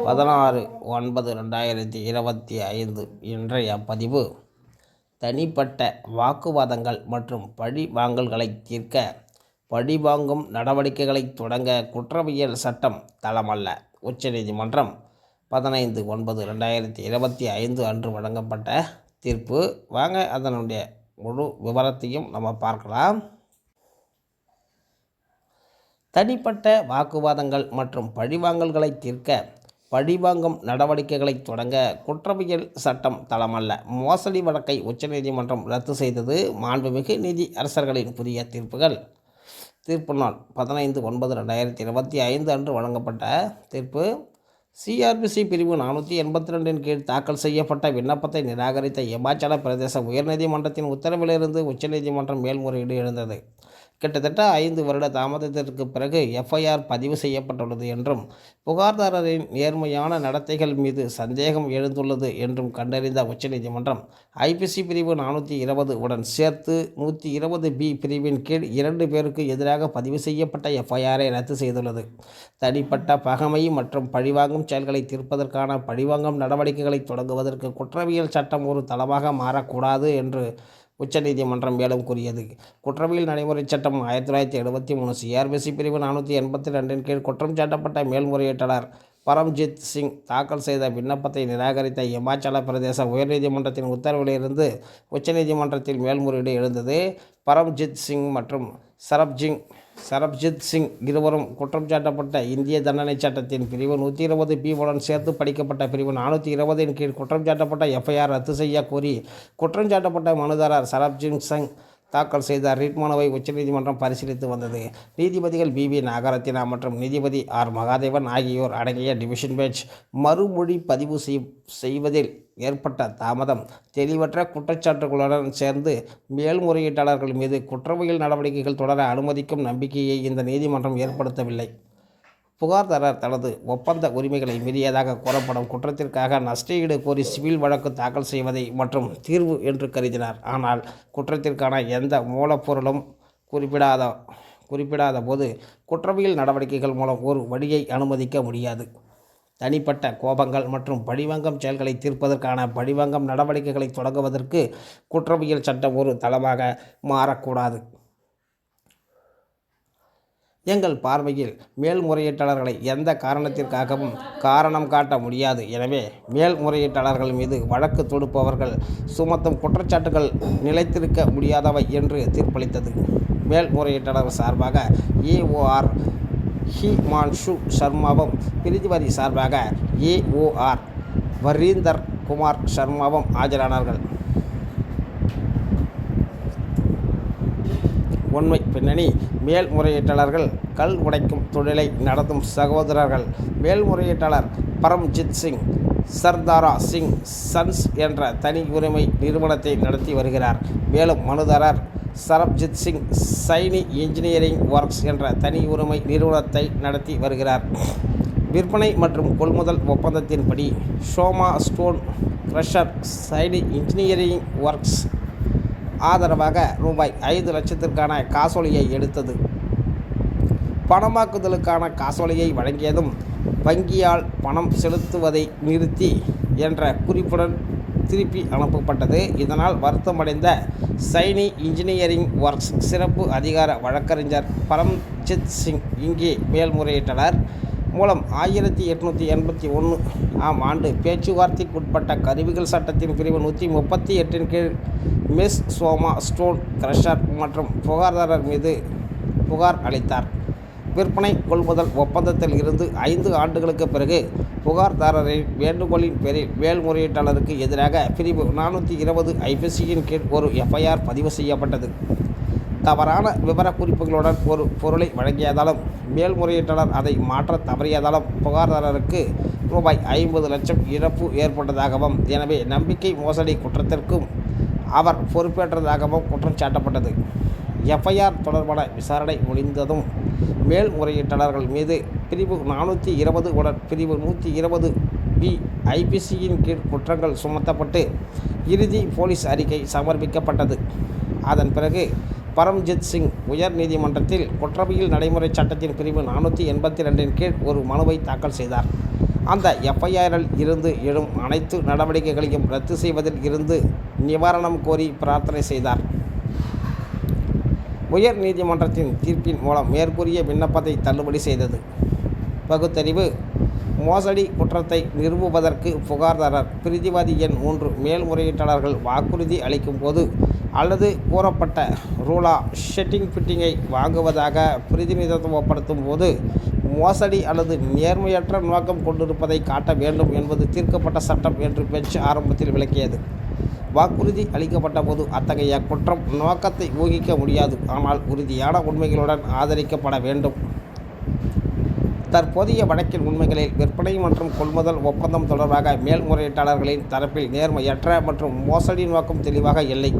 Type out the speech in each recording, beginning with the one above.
பதினாறு ஒன்பது ரெண்டாயிரத்தி இருபத்தி ஐந்து இன்றைய பதிவு. தனிப்பட்ட வாக்குவாதங்கள் மற்றும் பழி வாங்கல்களை தீர்க்க பழிவாங்கும் நடவடிக்கைகளை தொடங்க குற்றவியல் சட்டம் தளமல்ல. உச்சநீதிமன்றம் பதினைந்து ஒன்பது ரெண்டாயிரத்தி இருபத்தி ஐந்து அன்று வழங்கப்பட்ட தீர்ப்பு. வாங்க அதனுடைய முழு விவரத்தையும் நம்ம பார்க்கலாம். தனிப்பட்ட வாக்குவாதங்கள் மற்றும் பழிவாங்கல்களை தீர்க்க பழிவாங்கும் நடவடிக்கைகளை தொடங்க குற்றவியல் சட்டம் தளமல்ல. மோசடி வழக்கை உச்சநீதிமன்றம் ரத்து செய்தது மாண்புமிகு நீதி அரசர்களின் புதிய தீர்ப்புகள். தீர்ப்பு நாள் பதினைந்து ஒன்பது ரெண்டாயிரத்தி இருபத்தி ஐந்து அன்று வழங்கப்பட்ட தீர்ப்பு. சிஆர்பிசி பிரிவு நானூற்றி எண்பத்தி ரெண்டின் கீழ் தாக்கல் செய்யப்பட்ட விண்ணப்பத்தை நிராகரித்த இமாச்சல பிரதேச உயர்நீதிமன்றத்தின் உத்தரவிலிருந்து உச்சநீதிமன்றம் மேல்முறையீடு எழுந்தது. கிட்டத்தட்ட ஐந்து வருட தாமதத்திற்கு பிறகு எஃப்ஐஆர் பதிவு செய்யப்பட்டுள்ளது என்றும் புகார்தாரரின் நேர்மையான நடத்தைகள் மீது சந்தேகம் எழுந்துள்ளது என்றும் கண்டறிந்த உச்சநீதிமன்றம் ஐபிசி பிரிவு நானூற்றி இருபது உடன் சேர்த்து நூற்றி இருபது பி பிரிவின் கீழ் இரண்டு பேருக்கு எதிராக பதிவு செய்யப்பட்ட எஃப்ஐஆரை ரத்து செய்துள்ளது. தனிப்பட்ட பகமை மற்றும் பழிவாங்கும் செயல்களை தீர்ப்பதற்கான பழிவாங்கும் நடவடிக்கைகளை தொடங்குவதற்கு குற்றவியல் சட்டம் ஒரு தளமாக மாறக்கூடாது என்று உச்சநீதிமன்றம் மேலும் கூறியது. குற்றவியல் நடைமுறை சட்டம் ஆயிரத்தி தொள்ளாயிரத்தி எழுபத்தி மூணு சிஆர்பிசி பிரிவு நானூற்றி எண்பத்தி ரெண்டின் கீழ் குற்றம் சாட்டப்பட்ட மேல்முறையீட்டாளர் பரம்ஜித் சிங் தாக்கல் செய்த விண்ணப்பத்தை நிராகரித்த இமாச்சல பிரதேச உயர்நீதிமன்றத்தின் உத்தரவிலிருந்து உச்சநீதிமன்றத்தில் மேல்முறையீடு எழுந்தது. பரம்ஜித் சிங் மற்றும் சரப்ஜிங் சரப்ஜித் சிங் இருவரும் குற்றம் சாட்டப்பட்ட இந்திய தண்டனை சட்டத்தின் பிரிவு நூற்றி இருபது பி உடன் சேர்த்து படிக்கப்பட்ட பிரிவு நானூற்றி இருபதின் கீழ் குற்றம் சாட்டப்பட்ட எஃப்ஐஆர் ரத்து செய்ய கோரி குற்றம் சாட்டப்பட்ட மனுதாரர் சரப்ஜித் சிங் தாக்கல் செய்த ரிட் மனுவை உச்சநீதிமன்றம் பரிசீலித்து வந்தது. நீதிபதிகள் பி. வி. நாகரத்தினா மற்றும் நீதிபதி ஆர். மகாதேவன் ஆகியோர் அடங்கிய டிவிஷன் பெஞ்ச் மறுமொழி பதிவு செய்வதில் ஏற்பட்ட தாமதம் தெளிவற்ற குற்றச்சாட்டுகளுடன் சேர்ந்து மேல்முறையீட்டாளர்கள் மீது குற்றவியல் நடவடிக்கைகள் தொடர அனுமதிக்கும் நம்பிக்கையை இந்த நீதிமன்றம் ஏற்படுத்தவில்லை. புகார்தாரர் தனது ஒப்பந்த உரிமைகளை மீறியதாக கூறப்படும் குற்றத்திற்காக நஷ்டஈடு கோரி சிவில் வழக்கு தாக்கல் செய்வதை மற்றும் தீர்வு என்று கருதினார். ஆனால் குற்றத்திற்கான எந்த மூலப்பொருளும் குறிப்பிடாத குறிப்பிடாத போது குற்றவியல் நடவடிக்கைகள் மூலம் ஒரு வழியை அனுமதிக்க முடியாது. தனிப்பட்ட கோபங்கள் மற்றும் பழிவாங்கம் செயல்களை தீர்ப்பதற்கான பழிவாங்கம் நடவடிக்கைகளை தொடங்குவதற்கு குற்றவியல் சட்டம் ஒரு தளமாக மாறக்கூடாது. எங்கள் பார்வையில் மேல்முறையீட்டாளர்களை எந்த காரணத்திற்காகவும் காரணம் காட்ட முடியாது. எனவே மேல்முறையீட்டாளர்கள் மீது வழக்கு தொடுப்பவர்கள் சுமத்தும் குற்றச்சாட்டுகள் நிலைத்திருக்க முடியாதவை என்று தீர்ப்பளித்தது. மேல்முறையீட்டாளர் சார்பாக ஏஓஆர் ஹிமான்ஷு சர்மாவும் பிரிதிவாதி சார்பாக ஏஓஆர் வரீந்தர் குமார் சர்மாவும் ஆஜரானார்கள். உண்மை பின்னணி மேல்முறையீட்டாளர்கள் கல் உடைக்கும் தொழிலை நடத்தும் சகோதரர்கள். மேல்முறையீட்டாளர் பரம்ஜித் சிங் சர்தாரா சிங் சன்ஸ் என்ற தனி உரிமை நிறுவனத்தை நடத்தி வருகிறார். மேலும் மனுதாரர் சரப்ஜித் சிங் சைனி இன்ஜினியரிங் ஒர்க்ஸ் என்ற தனி உரிமை நிறுவனத்தை நடத்தி வருகிறார். விற்பனை மற்றும் கொள்முதல் ஒப்பந்தத்தின்படி Shoma stone crusher Saini engineering works ஆதரவாக ரூபாய் ஐந்து லட்சத்திற்கான காசோலையை எடுத்தது. பணமாக்குதலுக்கான காசோலையை வழங்கியதும் வங்கியால் பணம் செலுத்துவதை நிறுத்தி என்ற குறிப்புடன் திருப்பி அனுப்பப்பட்டது. இதனால் வருத்தமடைந்த சைனி இன்ஜினியரிங் ஒர்க்ஸ் சிறப்பு அதிகார வழக்கறிஞர் பரம்ஜித் சிங் இங்கே மேல்முறையிட்டனர் மூலம் ஆயிரத்தி எட்நூற்றி எண்பத்தி ஒன்று ஆம் ஆண்டு பேச்சுவார்த்தைக்குட்பட்ட கருவிகள் சட்டத்தின் பிரிவு நூற்றி முப்பத்தி எட்டின் கீழ் மிஸ் சோமா ஸ்டோன் கிரஷர் மற்றும் புகார்தாரர் மீது புகார் அளித்தார். விற்பனை கொள்முதல் ஒப்பந்தத்தில் இருந்து ஐந்து ஆண்டுகளுக்கு பிறகு புகார்தாரரின் வேண்டுகோளின் பேரில் மேல்முறையீட்டாளருக்கு எதிராக பிரிவு நானூற்றி இருபது ஐபிசியின் கீழ் ஒரு எஃப்ஐஆர் பதிவு செய்யப்பட்டது. தவறான விவரக்குறிப்புகளுடன் ஒரு பொருளை வழங்கியதாலும் மேல்முறையீட்டாளர் அதை மாற்ற தவறியதாலும் புகார்தாரருக்கு ரூபாய் ஐம்பது லட்சம் இழப்பு ஏற்பட்டதாகவும் எனவே நம்பிக்கை மோசடி குற்றத்திற்கும் அவர் பொறுப்பேற்றதாகவும் குற்றம் சாட்டப்பட்டது. எஃப்ஐஆர் தொடர்பான விசாரணை முடிந்ததும் மேல்முறையீட்டாளர்கள் மீது பிரிவு நானூற்றி இருபது உடன் பிரிவு நூற்றி இருபது பி ஐபிசியின் கீழ் குற்றங்கள் சுமத்தப்பட்டு இறுதி போலீஸ் அறிக்கை சமர்ப்பிக்கப்பட்டது. அதன் பிறகு பரம்ஜித் சிங் உயர் நீதிமன்றத்தில் குற்றவியல் நடைமுறை சட்டத்தின் பிரிவு நானூற்றி எண்பத்தி ரெண்டின் கீழ் ஒரு மனுவை தாக்கல் செய்தார். அந்த எஃப்ஐஆரில் இருந்து எழும் அனைத்து நடவடிக்கைகளையும் ரத்து செய்வதில் இருந்து நிவாரணம் கோரி பிரார்த்தனை செய்தார். உயர் நீதிமன்றத்தின் தீர்ப்பின் மூலம் மேற்கூறிய விண்ணப்பத்தை தள்ளுபடி செய்தது. பகுத்தறிவு மோசடி குற்றத்தை நிறுவுவதற்கு புகார்தாரர் பிரிதிவாதி எண் மூன்று மேல்முறையீட்டாளர்கள் வாக்குறுதி அளிக்கும் போது அல்லது கூறப்பட்ட ரூலா ஷெட்டிங் ஃபிட்டிங்கை வாங்குவதாக பிரதிநிதித்துவப்படுத்தும் போது மோசடி அல்லது நேர்மையற்ற நோக்கம் கொண்டிருப்பதை காட்ட வேண்டும் என்பது தீர்க்கப்பட்ட சட்டம் என்று பெஞ்ச் ஆரம்பத்தில் விளக்கியது. வாக்குறுதி அளிக்கப்பட்ட போது அத்தகைய குற்றம் நோக்கத்தை ஊகிக்க முடியாது. ஆனால் உறுதியான உண்மைகளுடன் ஆதரிக்கப்பட வேண்டும். தற்போதைய வழக்கின் உண்மைகளில் விற்பனை மற்றும் கொள்முதல் ஒப்பந்தம் தொடர்பாக மேல்முறையீட்டாளர்களின் தரப்பில் நேர்மையற்ற மற்றும் மோசடி நோக்கம் தெளிவாக இல்லை.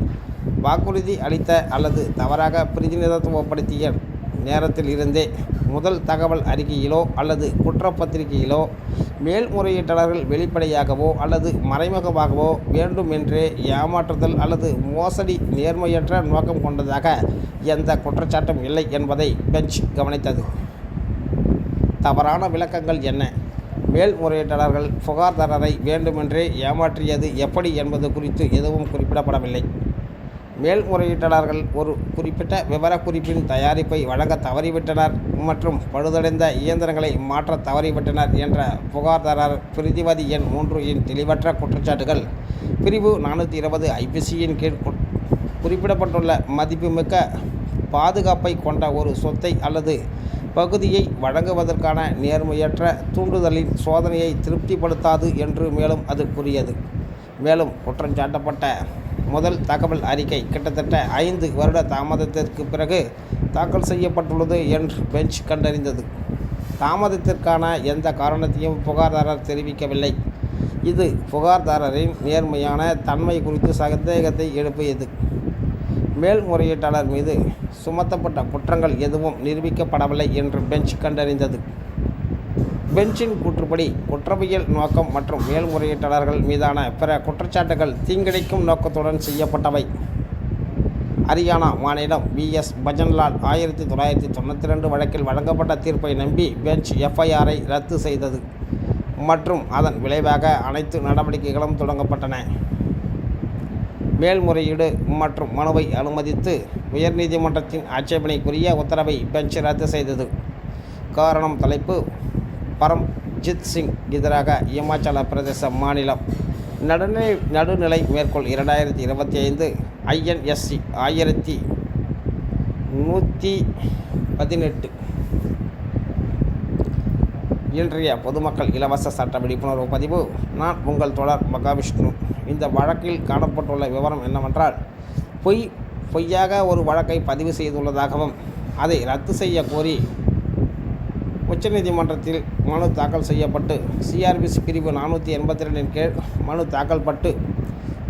வாக்குறுதி அளித்த அல்லது தவறாக பிரதிநிதித்துவப்படுத்திய நேரத்தில் இருந்தே முதல் தகவல் அறிக்கையிலோ அல்லது குற்றப்பத்திரிகையிலோ மேல்முறையீட்டாளர்கள் வெளிப்படையாகவோ அல்லது மறைமுகமாகவோ வேண்டுமென்றே ஏமாற்றுதல் அல்லது மோசடி நேர்மையற்ற நோக்கம் கொண்டதாக எந்த குற்றச்சாட்டும் இல்லை என்பதை பெஞ்ச் கவனித்தது. தவறான விளக்கங்கள் என்ன? மேல்முறையீட்டாளர்கள் புகார்தாரரை வேண்டுமென்றே ஏமாற்றியது எப்படி என்பது குறித்து எதுவும் குறிப்பிடப்படவில்லை. மேல்முறையீட்டாளர்கள் ஒரு குறிப்பிட்ட விவரக்குறிப்பின் தயாரிப்பை வழங்க தவறிவிட்டனர் மற்றும் பழுதடைந்த இயந்திரங்களை மாற்ற தவறிவிட்டனர் என்ற புகார்தாரர் பிரதிவாதி எண் மூன்று இன் தெளிவற்ற குற்றச்சாட்டுகள். பிரிவு நானூற்றி இருபது ஐபிசியின் கீழ் குறிப்பிடப்பட்டுள்ள மதிப்புமிக்க பாதுகாப்பை கொண்ட ஒரு சொத்தை அல்லது பகுதியை வழங்குவதற்கான நேர்மையற்ற தூண்டுதலின் சோதனையை திருப்திப்படுத்தாது என்று மேலும் அது கூறியது. மேலும் குற்றஞ்சாட்டப்பட்ட முதல் தகவல் அறிக்கை கிட்டத்தட்ட ஐந்து வருட தாமதத்திற்கு பிறகு தாக்கல் செய்யப்பட்டுள்ளது என்று பெஞ்ச் கண்டறிந்தது. தாமதத்திற்கான எந்த காரணத்தையும் புகார்தாரர் தெரிவிக்கவில்லை. இது புகார்தாரரின் நேர்மையான தன்மை குறித்து சந்தேகத்தை எழுப்பியது. மேல்முறையீட்டாளர் மீது சுமத்தப்பட்ட குற்றங்கள் எதுவும் நிரூபிக்கப்படவில்லை என்று பெஞ்ச் கண்டறிந்தது. பெஞ்சின் கூற்றுப்படி குற்றவியல் நோக்கம் மற்றும் மேல்முறையீட்டாளர்கள் மீதான பிற குற்றச்சாட்டுகள் தீங்கிழைக்கும் நோக்கத்துடன் செய்யப்பட்டவை. ஹரியானா மாநிலம் விஎஸ் பஜன்லால் ஆயிரத்தி தொள்ளாயிரத்தி தொண்ணூற்றி ரெண்டு வழக்கில் வழங்கப்பட்ட தீர்ப்பை நம்பி பெஞ்ச் எஃப்ஐஆரை ரத்து செய்தது மற்றும் அதன் விளைவாக அனைத்து நடவடிக்கைகளும் தொடங்கப்பட்டன. மேல்முறையீடு மற்றும் மனுவை அனுமதித்து உயர்நீதிமன்றத்தின் ஆட்சேபனைக்குரிய உத்தரவை பெஞ்ச் ரத்து செய்தது. காரணம் தலைப்பு பரம்ஜித் சிங் எதிராக இமாச்சல பிரதேச மாநிலம் நடுநிலை நடுநிலை மேற்கோள் இரண்டாயிரத்தி இருபத்தி ஐந்து ஐஎன்எஸ்சி ஆயிரத்தி நூற்றி பதினெட்டு. இன்றைய பொதுமக்கள் இலவச சட்ட விழிப்புணர்வு பதிவு. நான் உங்கள் தொடர் மகாவிஷ்ணு. இந்த வழக்கில் காணப்பட்டுள்ள விவரம் என்னவென்றால் பொய் பொய்யாக ஒரு வழக்கை பதிவு செய்துள்ளதாகவும் அதை ரத்து செய்ய கோரி உச்சநீதிமன்றத்தில் மனு தாக்கல் செய்யப்பட்டு சிஆர்பிசி பிரிவு நானூற்றி எண்பத்தி ரெண்டின் கீழ் மனு தாக்கல் பட்டு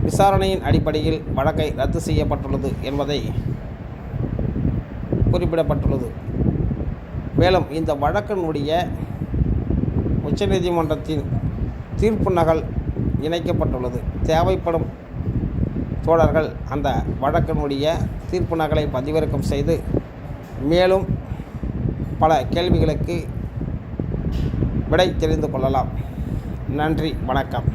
விசாரணையின் அடிப்படையில் வழக்கை ரத்து செய்யப்பட்டுள்ளது என்பதை குறிப்பிடப்பட்டுள்ளது. மேலும் இந்த வழக்கினுடைய உச்சநீதிமன்றத்தின் தீர்ப்பு நகல் இணைக்கப்பட்டுள்ளது. தேவைப்படும் தோழர்கள் அந்த வழக்கினுடைய தீர்ப்பு நகலை பதிவிறக்கம் செய்து மேலும் பல கேள்விகளுக்கு விடை தெரிந்து கொள்ளலாம். நன்றி வணக்கம்.